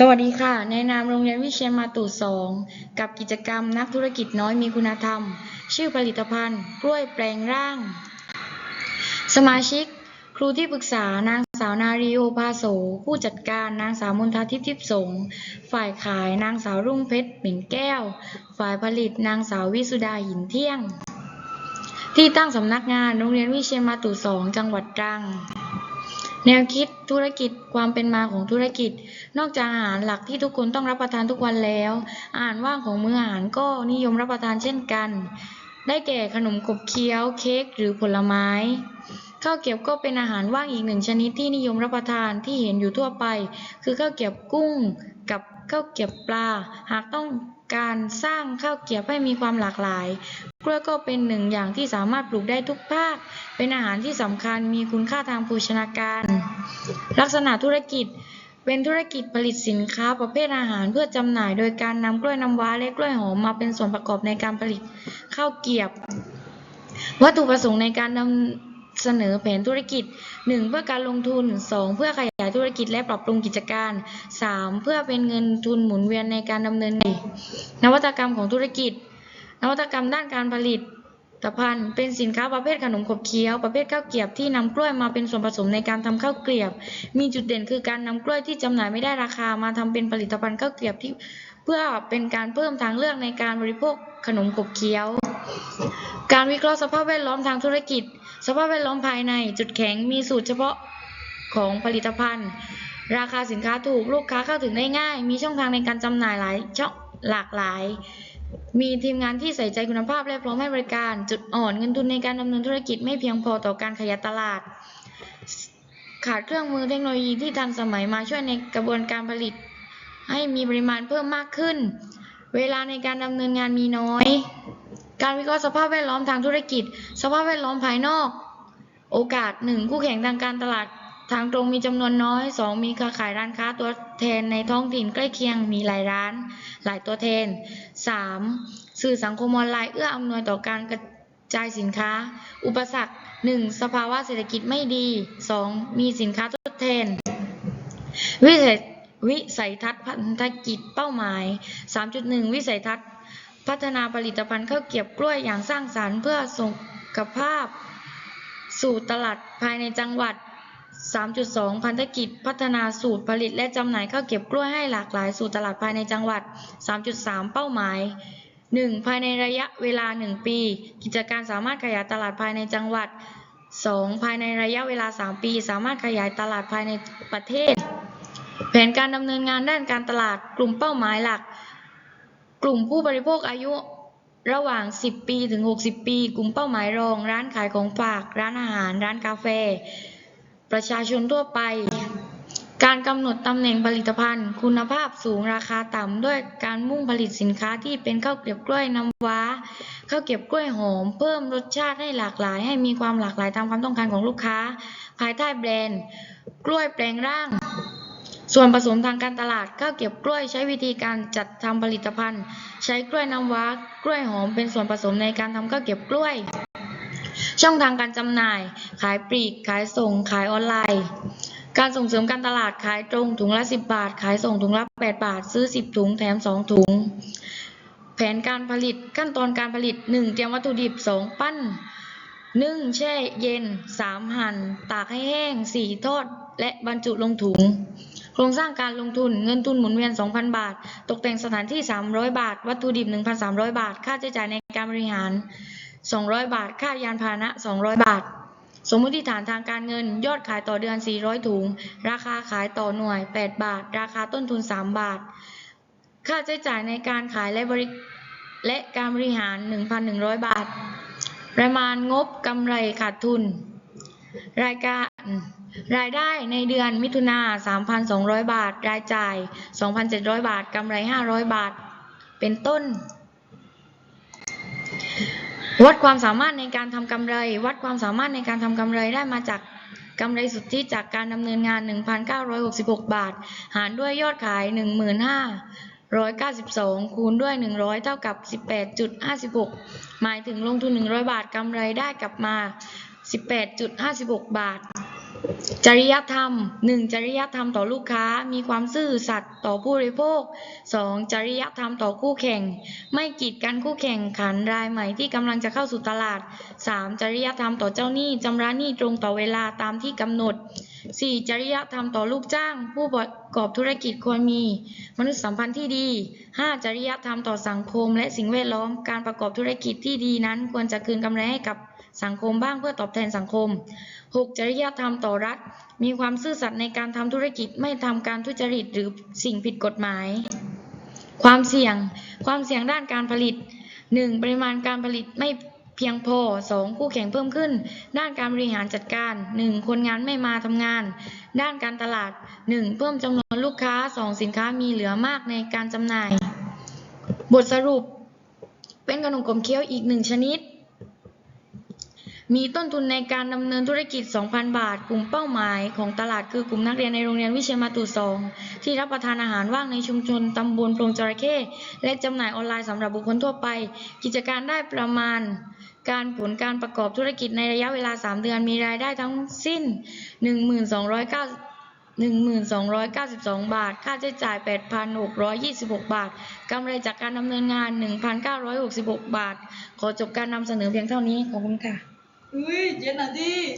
สวัสดีค่ะ ในนามโรงเรียนวิเชียรมาตุสองกับกิจกรรมนักธุรกิจน้อยมีคุณธรรม ชื่อผลิตภัณฑ์กล้วยแปลงร่าง สมาชิก ครูที่ปรึกษานางสาวนารีโอภาโส ผู้จัดการนางสาวมนทาทิพย์ทิพย์สงฝ่ายขายนางสาวรุ่งเพชรเหม่งแก้ว ฝ่ายผลิตนางสาววิสุดาหินเที่ยง ที่ตั้งสำนักงานโรงเรียนวิเชียรมาตุสองจังหวัดตรัง แนวคิดธุรกิจความเป็นมาของธุรกิจ นอกจากอาหารหลักที่ทุกคนต้องรับประทานทุกวันแล้ว อาหารว่างของมื้ออาหารก็นิยมรับประทานเช่นกัน ได้แก่ขนมขบเคี้ยวเค้กหรือผลไม้ข้าวเกรียบก็เป็นอาหารว่างอีกหนึ่งชนิดที่นิยมรับประทานที่เห็นอยู่ทั่วไป คือข้าวเกรียบกุ้งกับข้าวเกรียบปลา หากต้องการสร้างข้าวเกรียบให้มีความหลากหลาย ล้วยก็เป็นหนึ่งอย่างที่สามารถปลูกได้ทุกภาค เป็นอาหารที่สำคัญมีคุณค่าทางโภชนาการ ลักษณะธุรกิจ เป็นธุรกิจผลิตสินค้าประเภทอาหารเพื่อจำหน่าย โดยการนำกล้วยน้ำว้าและกล้วยหอมมาเป็นส่วนประกอบในการผลิตข้าวเกรียบวัตถุประสงค์ในการนำเสนอแผนธุรกิจ 1. เพื่อการลงทุน 2. เพื่อขยายธุรกิจและปรับปรุงกิจการ 3. เพื่อเป็นเงินทุนหมุนเวียนในการดำเนินนวัตกรรมของธุรกิจ นวัตกรรมด้านการผลิตตภัณฑ์เป็นสินค้าประเภทขนมขบเคี้ยวประเภทข้าวเกรียบที่นำกล้วยมาเป็นส่วนผสมในการทำข้าวเกรียบ มีจุดเด่นคือการนำกล้วยที่จำหน่ายไม่ได้ราคามาทำเป็นผลิตภัณฑ์ข้าวเกรียบที่ เพื่อเป็นการเพิ่มทางเลือกในการบริโภคขนมขบเคี้ยว การวิเคราะห์สภาพแวดล้อมทางธุรกิจ สภาพแวดล้อมภายใน จุดแข็งมีสูตรเฉพาะของผลิตภัณฑ์ ราคาสินค้าถูกลูกค้าเข้าถึงได้ง่าย มีช่องทางในการจำหน่ายหลายช่องหลากหลาย มีทีมงานที่ใส่ใจคุณภาพและพร้อมให้บริการ จุดอ่อนเงินทุนในการดำเนินธุรกิจไม่เพียงพอต่อการขยายตลาด ขาดเครื่องมือเทคโนโลยีที่ทันสมัยมาช่วยในกระบวนการผลิต ให้มีปริมาณเพิ่มมากขึ้น เวลาในการดำเนินงานมีน้อย การวิเคราะห์สภาพแวดล้อมทางธุรกิจ สภาพแวดล้อมภายนอก โอกาส 1. คู่แข่งทางการตลาด ทางตรงมีจำนวนน้อย 2. มีเครือข่ายร้านค้าตัวแทนในท้องถิ่นใกล้เคียงมีหลายร้าน หลายตัวแทน 3. สื่อสังคมออนไลน์เอื้ออำนวยต่อการกระจายสินค้า อุปสรรค 1. สภาวะเศรษฐกิจไม่ดี 2. มีสินค้าทดแทน วิสัยวิสัยทัศน์พันธกิจเป้าหมาย 3.1 วิสัยทัศน์ พัฒนาผลิตภัณฑ์ข้าวเกรียบกล้วยอย่างสร้างสรรค์เพื่อส่งกภาพ สู่ตลาดภายในจังหวัด 3.2 พันธกิจพัฒนาสูตรผลิตและจำหน่ายข้าวเกรียบกล้วยให้หลากหลายสู่ตลาดภายในจังหวัด 3.3 เป้าหมาย 1. ภายในระยะเวลา 1 ปี กิจการสามารถขยายตลาดภายในจังหวัด 2. ภายในระยะเวลา 3 ปี สามารถขยายตลาดภายในประเทศ แผนการดำเนินงานด้านการตลาดกลุ่มเป้าหมายหลัก กลุ่มผู้บริโภคอายุระหว่าง 10 ปีถึง 60 ปี กลุ่มเป้าหมายรอง ร้านขายของฝาก ร้านอาหาร ร้านกาแฟ ประชาชนทั่วไป การกำหนดตำแหน่งผลิตภัณฑ์ คุณภาพสูงราคาต่ำด้วยการมุ่งผลิตสินค้าที่เป็นข้าวเกรียบกล้วยน้ำว้าข้าวเกรียบกล้วยหอม เพิ่มรสชาติให้หลากหลาย ให้มีความหลากหลายตามความต้องการของลูกค้า ภายใต้แบรนด์ กล้วยแปลงร่าง ส่วนผสมทางการตลาดข้าวเกรียบกล้วยใช้วิธีการจัดทำผลิตภัณฑ์ ใช้กล้วยน้ำว้ากล้วยหอมเป็นส่วนผสมในการทำข้าวเกรียบกล้วย ช่องทางการจำหน่าย ขายปลีก ขายส่ง ขายออนไลน์ การส่งเสริมการตลาดขายตรงถุงละ 10 บาท ขายส่งถุงละ 8 บาท ซื้อ 10 ถุงแถม 2 ถุง แผนการผลิตขั้นตอนการผลิต 1. เตรียมวัตถุดิบ 2. ปั้นนึ่งแช่เย็น 3. หั่น ตากให้แห้ง 4. ทอด และบรรจุลงถุงโครงสร้างการลงทุนเงินทุนหมุนเวียน 2,000 บาท ตกแต่งสถานที่ 300 บาท วัตถุดิบ 1,300 บาท ค่าใช้จ่ายในการบริหาร 200 บาท ค่ายานพาหนะ 200 บาท สมมติฐานทางการเงิน ยอดขายต่อเดือน 400 ถุง ราคาขายต่อหน่วย 8 บาท ราคาต้นทุน 3 บาท ค่าใช้จ่ายในการขายและบริและการบริหาร 1,100 บาท ประมาณงบกำไรขาดทุน รายการรายได้ในเดือนมิถุนา 3,200 บาท รายจ่าย 2,700 บาท กำไร 500 บาท เป็นต้น วัดความสามารถในการทำกำไร วัดความสามารถในการทำกำไรได้มาจากกำไรสุทธิจากการดำเนินงาน 1,966 บาท หารด้วยยอดขาย 15,192 คูณด้วย 100 เท่ากับ 18.56 หมายถึงลงทุน 100 บาทกำไรได้กลับมา 18.56 บาท จริยธรรม 1. จริยธรรมต่อลูกค้า มีความซื่อสัตย์ต่อผู้บริโภค 2. จริยธรรมต่อคู่แข่ง ไม่กีดกันคู่แข่งขันรายใหม่ที่กำลังจะเข้าสู่ตลาด 3. จริยธรรมต่อเจ้าหนี้ชำระหนี้ตรงต่อเวลาตามที่กำหนด 4. จริยธรรมต่อลูกจ้าง ผู้ประกอบธุรกิจควรมี มนุษยสัมพันธ์ที่ดี 5. จริยธรรมต่อสังคม และสิ่งแวดล้อม การประกอบธุรกิจที่ดีนั้น ควรจะคืนกำไรให้กับ สังคมบ้างเพื่อตอบแทนสังคม 6. จริยธรรมต่อรัฐ มีความซื่อสัตย์ในการทำธุรกิจไม่ทำการทุจริตหรือสิ่งผิดกฎหมาย ความเสี่ยง ความเสี่ยงด้านการผลิต 1. ปริมาณการผลิตไม่เพียงพอ 2. คู่แข่งเพิ่มขึ้น ด้านการบริหารจัดการ 1. คนงานไม่มาทำงาน ด้านการตลาด 1. เพิ่มจำนวนลูกค้า 2. สินค้ามีเหลือมากในการจำหน่าย บทสรุป เป็นขนมกลมเคี้ยวอีกหนึ่งชนิด มีต้นทุนในการดำเนินธุรกิจ 2,000 บาท กลุ่มเป้าหมายของตลาดคือกลุ่มนักเรียนในโรงเรียนวิเชียรมาตุสองที่รับประทานอาหารว่างในชุมชนตำบลโพรงจระเข้และจำหน่ายออนไลน์สำหรับบุคคลทั่วไป กิจการได้ประมาณ การผลการประกอบธุรกิจในระยะเวลา 3 เดือนมีรายได้ทั้งสิ้น 12,900 1292 บาท ค่าใช้จ่าย 8,626 บาท กำไรจากการดำเนินงาน 1,966 บาท ขอจบการนำเสนอเพียงเท่านี้ ขอบคุณค่ะ อุ้ยเจ็ดนาที